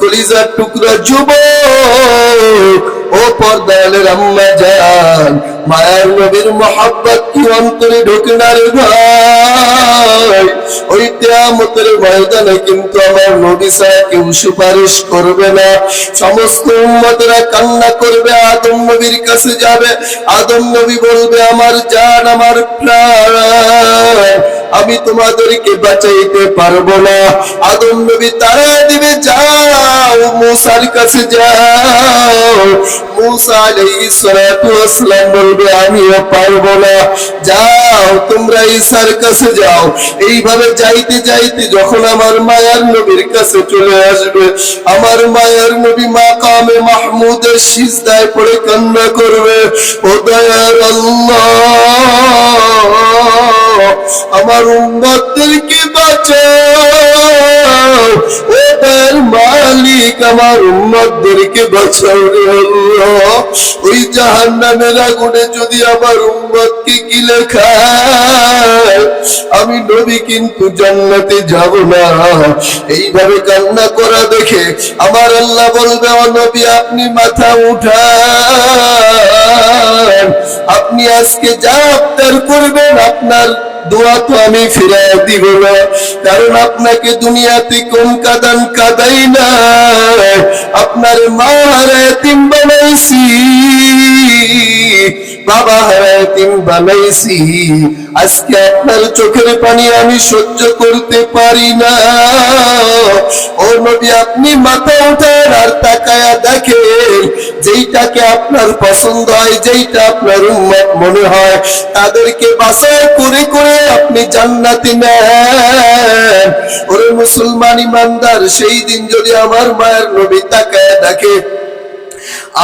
কলিজার টুকরা যুবক, ও পর্দালের আম্মা যান মায়ার নবীর মোহাব্বত কি অন্তরে ঢোকে ভাই ওই কেয়ামতের ময়দানে কিন্তু আমার নবী কেউ সুপারিশ করবে না। সমস্ত উম্মতেরা কান্না করবে, আদম নবীর কাছে যাবে। আদম নবী বলবে, আমার জান, আমার প্রাণ, আমি তোমাদেরকে বাঁচাইতে পারব না। আদম নবী তারা দিবে যাও মুসার কাছে যাও মুসা আলাইহিস সালাতু ওয়াসসালাম বলবে আমিও পারব না। যাও, তোমরা ঈসার কাছে যাও। এইভাবে যাইতে যাইতে যখন আমার মায়ার নবীর কাছে চলে আসবে, আমার মায়ার নবী মাকামে মাহমুদের সিজদায় পড়ে কান্না করবে, ও দয়ার আল্লাহ, আমার উম্মতদেরকে বাঁচাও। মালিক আমার উম্মতদেরকে বাঁচাও রে আল্লাহ। ওই আগুনে যদি আমার উম্মতকে আমি নবী কিন্তু জান্নাতে যাব না। এইভাবে কান্না করা দেখে আমার আল্লাহ বলবে, ও নবী, আপনি মাথা উঠান। আপনি আজকে যা আবদার করবেন আপনার দোয়া তো আমি ফিরাই দিব না, কারণ আপনাকে দুনিয়াতে কোন কাদান কাদাই না আপনার মা হারায়াতিম বানাইছি, বাবা হারায়াতিম বানাইছি। আজকে আপনার চোখের পানি আমি সহ্য করতে পারি না। ও নবী, আপনি মাথা উঠান আর দেখেন যেইটাকে আপনার পছন্দ হয়, যেইটা আপনার উম্মত মনে হয়, তাদেরকে বাছাই করে করে আপনি জান্নাতি নেন। ওরে মুসলমান ইমানদার, সেই দিন যদি আমার মায়ের নবী তাকায় দেখে,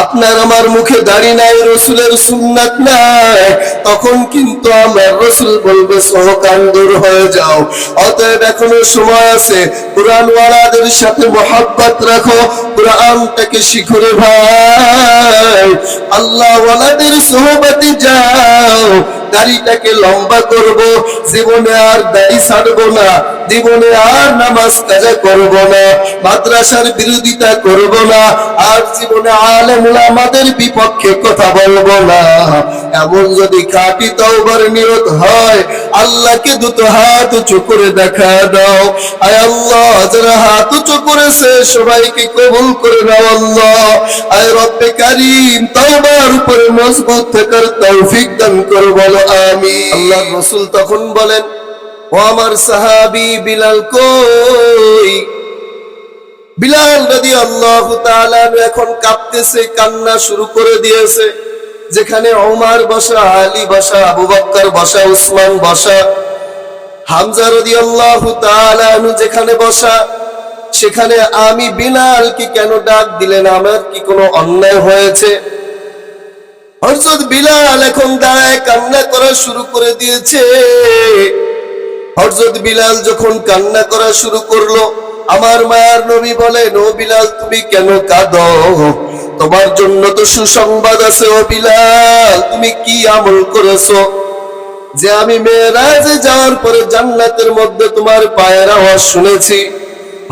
আপনার আমার মুখে দাড়ি নাই, রসুলের সুন্নাত নাই, তখন কিন্তু আমার রসুল বলবে, সহকান দূর হয়ে যাও। অতএব এখনও সময় আছে কোরআন ওয়ালাদের সাথে মোহাব্বত রাখো কোরআনটাকে ভাই। আল্লাহ ওয়ালাদের যাও দাড়িটাকে লম্বা করব, জীবনে আর দাড়ি ছাড়বো না, জীবনে আর নামাজ কাজা করব না, মাদ্রাসার বিরোধিতা করব না, আর জীবনে আলেমুল আমাদের বিপক্ষে কথা বলব না। এমন যদি খাঁটি তওবার নিয়ত হয় আল্লাহকে দুটো হাত উঁচু করে দেখা দাও। আয় আল্লাহ, যারা হাত উঁচু করেছে, সবাইকে কবুল করে নাও আল্লাহ। আয় রব্বে কারীম, তওবার উপরে মজবুত থাকার তৌফিক দান করো, বলো আমি আল্লাহ রসুল তখন বলেন, ও আমার সাহাবি বিলাল কই? বিলাল নদী আল্লাহ এখন কাঁপতেছে, কান্না শুরু করে দিয়েছে। যেখানে ওমার বসা, আলী বসা, আবু বক্কর বসা, উসমান বসা, হামজা রদি আল্লাহ যেখানে বসা, সেখানে আমি বিলাল কি কেন ডাক দিলেন আমার কি কোনো অন্যায় হয়েছে? হরজত বিলাল এখন দাঁড়ায় কান্না করা শুরু করে দিয়েছে। হরজত বিলাল যখন কান্না করা শুরু করল, আমার মায়ার নবী বলেন, ও বিলাল, তুমি কেন কাঁদো? তোমার জন্য তো সুসংবাদ আছে, ও বিলাল। তুমি কি আমল করেছ? যে আমি মেয়েরাজে যাওয়ার পরে জান্নাতের মধ্যে তোমার পায়ের আওয়াজ শুনেছি।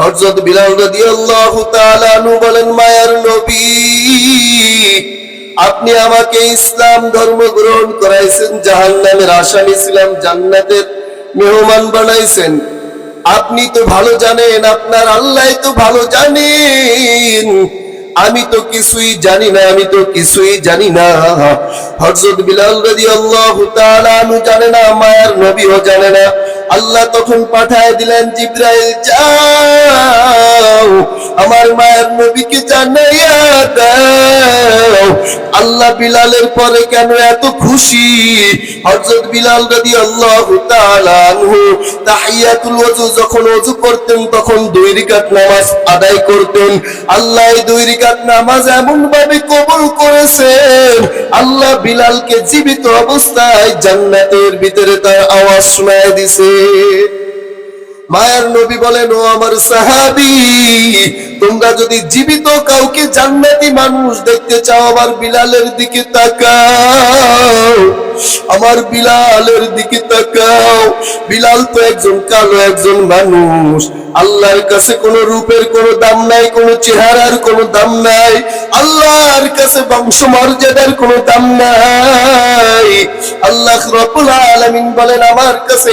হযরত বিলাল রাদিয়াল্লাহু তাআলা আনহু বলেন, মায়ার নবী, আপনি আমাকে ইসলাম ধর্ম গ্রহণ করাইছেন, জাহান্নামের আসামি ছিলাম, জান্নাতের মেহমান বানাইছেন। আপনি তো ভালো জানেন, আপনার আল্লাহ তো ভালো জানেন। আমি তো কিছুই জানি না, আমি তো কিছুই জানি না। হযরত বিলাল রাদিয়াল্লাহু তাআলা আনহু জানে না, মায়ের নবীও জানে না। আল্লাহ তখন পাঠায় দিলেন, জিব্রাইল, যাও, আমার মায়ের নবীকে জানাইয়া দাও। আল্লাহ বিলালের পরে কেন এত খুশি? হযরত বিলাল তাআলা আনহু তাহিয়াতুল ওযু যখন ওযু করতেন, তখন দুই রাকাত নামাজ আদায় করতেন। আল্লাহ দুই রাকাত নামাজ এমন ভাবে কবুল করেছেন, আল্লাহ বিলালকে জীবিত অবস্থায় জান্নাতের ভিতরে তার আওয়াজ শোনায় দিছে। মায়ের নবী বলেন, ও আমার সাহাবি, তোমরা যদি জীবিত কাউকে জান্নাতি মানুষ দেখতে চাও আবার বিলালের দিকে তাকাও। আমার বিলালের দিকে তাকাও। বিলাল তো একজন কালো, একজন মানুষ। আল্লাহর কাছে কোন রূপের কোন দাম নাই, কোন চেহারার কোন দাম নাই। আল্লাহর কাছে বংশ মর্যাদার কোন দাম নাই। আল্লাহ রবুল আলামিন বলেন, আমার কাছে